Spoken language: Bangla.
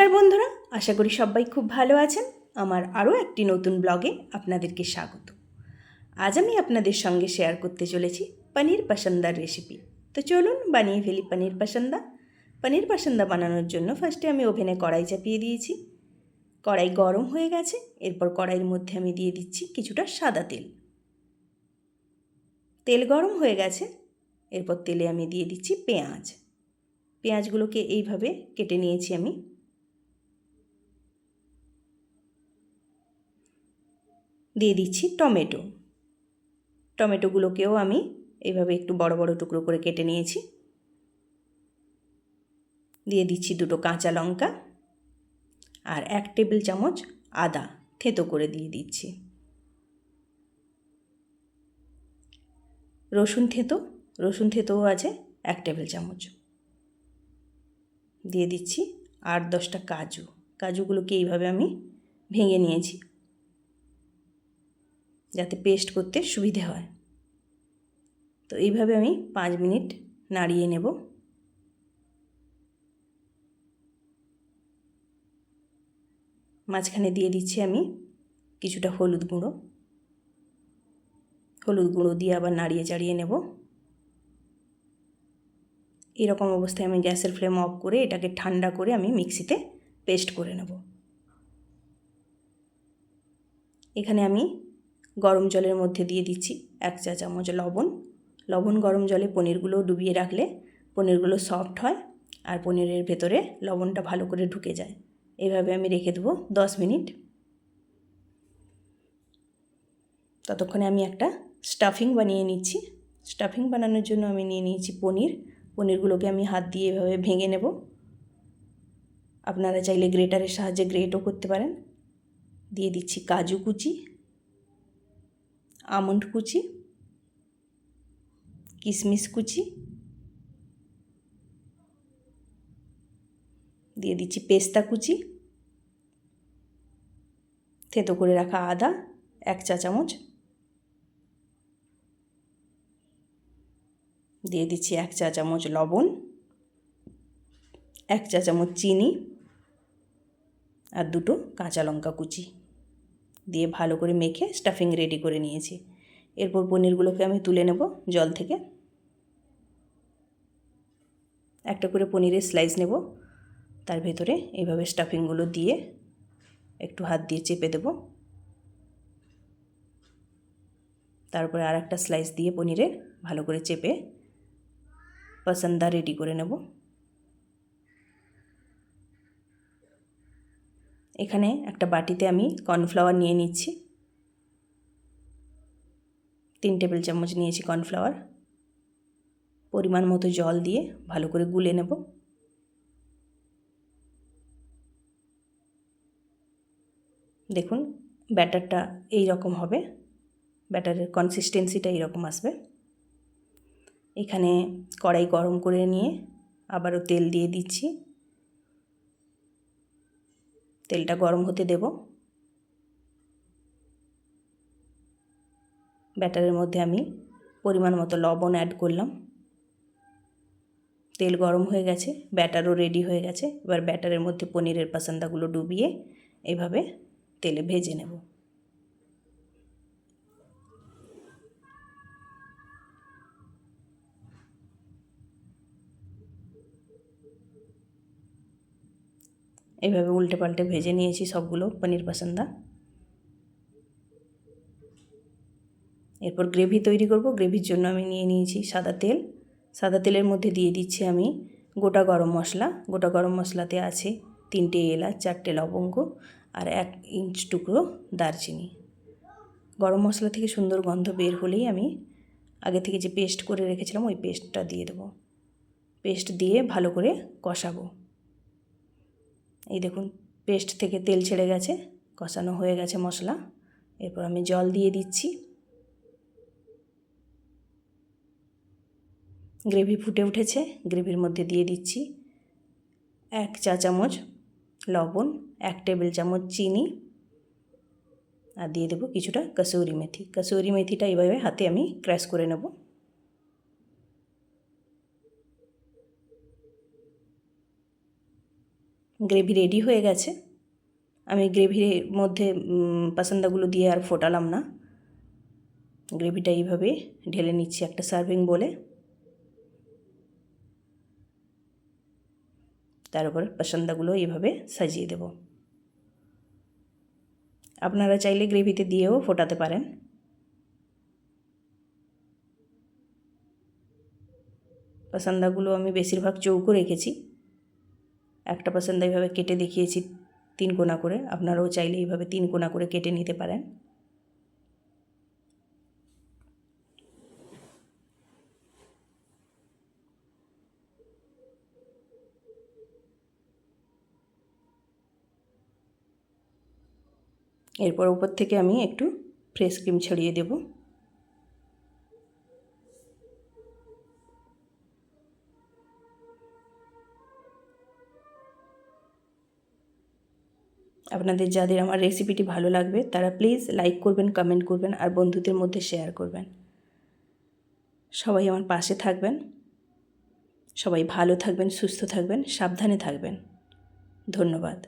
নমস্কার বন্ধুরা, আশা করি সবাই খুব ভালো আছেন। আমার আরও একটি নতুন ব্লগে আপনাদেরকে স্বাগত। আজ আমি আপনাদের সঙ্গে শেয়ার করতে চলেছি পনির পাসান্দার রেসিপি তো চলুন বানিয়ে ফেলি পনির পাসান্দা। পনির পাসান্দা বানানোর জন্য ফার্স্টে আমি ওভেনে কড়াই চাপিয়ে দিয়েছি। কড়াই গরম হয়ে গেছে, এরপর কড়াইয়ের মধ্যে আমি দিয়ে দিচ্ছি কিছুটা সাদা তেল। তেল গরম হয়ে গেছে, এরপর তেলে আমি দিয়ে দিচ্ছি পেঁয়াজ। পেঁয়াজগুলোকে এইভাবে কেটে নিয়েছি আমি। দিয়ে দিচ্ছি টমেটো। টমেটোগুলোকেও আমি এইভাবে একটু বড় বড় টুকরো করে কেটে নিয়েছি। দিয়ে দিচ্ছি দুটো কাঁচা লঙ্কা আর এক টেবিল চামচ আদা থেতো করে দিয়ে দিচ্ছি। রসুন থেতো, রসুন থেতোও আছে এক টেবিল চামচ। দিয়ে দিচ্ছি আট দশটা কাজু। কাজুগুলোকে এইভাবে আমি ভেঙে নিয়েছি। যাতে পেস্ট করতে সুবিধে হয়। তো এইভাবে আমি পাঁচ মিনিট নাড়িয়ে নেব। মাঝখানে দিয়ে দিচ্ছি আমি কিছুটা হলুদ গুঁড়ো। হলুদ গুঁড়ো দিয়ে আবার নাড়িয়ে চাড়িয়ে নেব। এরকম অবস্থায় আমি গ্যাসের ফ্লেম অফ করে এটাকে ঠান্ডা করে আমি মিক্সিতে পেস্ট করে নেব। এখানে আমি গরম জলের মধ্যে দিয়ে দিচ্ছি এক চা চামচ লবণ। লবণ গরম জলে পনিরগুলো ডুবিয়ে রাখলে পনিরগুলো সফট হয় আর পনিরের ভেতরে লবণটা ভালো করে ঢুকে যায়। এভাবে আমি রেখে দেবো দশ মিনিট। ততক্ষণে আমি একটা স্টাফিং বানিয়ে নিচ্ছি। স্টাফিং বানানোর জন্য আমি নিয়ে নিয়েছি পনির। পনিরগুলোকে আমি হাত দিয়ে এভাবে ভেঙে নেব। আপনারা চাইলে গ্রেটারের সাহায্যে গ্রেটও করতে পারেন। দিয়ে দিচ্ছি কাজু কুচি। আমন্ড কুচি কিশমিশ কুচি, দিয়ে দিচ্ছি পেস্তা কুচি, থেতো করে রাখা আদা, এক চা চামচ, দিয়ে দিচ্ছি এক চা চামচ লবণ, এক চা চামচ চিনি আর দুটো কাঁচা লঙ্কা কুচি। দিয়ে ভালো করে মেখে স্টাফিং রেডি করে নিয়েছি। এরপর পনিরগুলোকে আমি তুলে নেব জল থেকে। একটা করে পনিরের স্লাইস নেব। তার ভেতরে এইভাবে স্টাফিংগুলো দিয়ে একটু হাত দিয়ে চেপে দেব। তারপরে আর একটা স্লাইস দিয়ে পনিরের ভালো করে চেপে পসন্দা রেডি করে নেব। এখানে একটা বাটিতে আমি কর্নফ্লাওয়ার নিয়ে নিচ্ছি। তিন টেবিল চামচ নিয়েছি কর্নফ্লাওয়ার। পরিমাণ মতো জল দিয়ে ভালো করে গুলে নেব। দেখুন, ব্যাটারটা এই রকম হবে। ব্যাটারের কনসিস্টেন্সিটা এইরকম আসবে। এখানে কড়াই গরম করে নিয়ে আবারও তেল দিয়ে দিচ্ছি। তেলটা গরম হতে দেব। ব্যাটারের মধ্যে আমি পরিমাণ মতো লবণ অ্যাড করলাম। তেল গরম হয়ে গেছে, ব্যাটারও রেডি হয়ে গেছে। এবার ব্যাটারের মধ্যে পনিরের পাসান্দাগুলো ডুবিয়ে এভাবে তেলে ভেজে নেব। এইভাবে উল্টে পাল্টে ভেজে নিয়েছি সবগুলো, পনির পাসান্দা এরপর গ্রেভি তৈরি করব। গ্রেভির জন্য আমি নিয়ে নিয়েছি সাদা তেল। সাদা তেলের মধ্যে দিয়ে দিচ্ছি আমি গোটা গরম মশলা। গোটা গরম মশলাতে আছে তিনটে এলাচ, চারটে লবঙ্গ আর এক ইঞ্চ টুকরো দারচিনি। গরম মশলা থেকে সুন্দর গন্ধ বের হলেই আমি আগে থেকে যে পেস্ট করে রেখেছিলাম ওই পেস্টটা দিয়ে দেবো। পেস্ট দিয়ে ভালো করে কষাবো। এই দেখুন পেস্ট থেকে তেল ছেড়ে গেছে, কষানো হয়ে গেছে মশলা। এরপর আমি জল দিয়ে দিচ্ছি। গ্রেভি ফুটে উঠেছে, গ্রেভির মধ্যে দিয়ে দিচ্ছি এক চা চামচ লবণ, এক টেবিল চামচ চিনি আর দিয়ে দেবো কিছুটা কসুরি মেথি। কসুরি মেথিটা এইভাবে হাতে আমি ক্র্যাশ করে নেব। গ্রেভি রেডি হয়ে গেছে। আমি গ্রেভির মধ্যে পাসান্দাগুলো দিয়ে আর ফোটালাম না। গ্রেভিটা এইভাবে ঢেলে নিচ্ছি একটা সার্ভিং বলে। তার উপর পাসান্দাগুলো এইভাবে সাজিয়ে দেব। আপনারা চাইলে গ্রেভিতে দিয়েও ফোটাতে পারেন। পাসান্দাগুলো আমি বেশিরভাগ চৌকো রেখেছি। একটা পাসান্দা এইভাবে কেটে দেখিয়েছি তিন কোনা করে। আপনারাও চাইলে এইভাবে তিন কোনা করে কেটে নিতে পারেন। এরপর উপর থেকে আমি একটু ফ্রেশ ক্রিম ছড়িয়ে দেব। আপনাদের যাদের আমার রেসিপিটি ভালো লাগবে, তারা প্লিজ লাইক করবেন কমেন্ট করবেন আর বন্ধুদের মধ্যে শেয়ার করবেন। সবাই আমার পাশে থাকবেন। সবাই ভালো থাকবেন, সুস্থ থাকবেন, সাবধানে থাকবেন। ধন্যবাদ।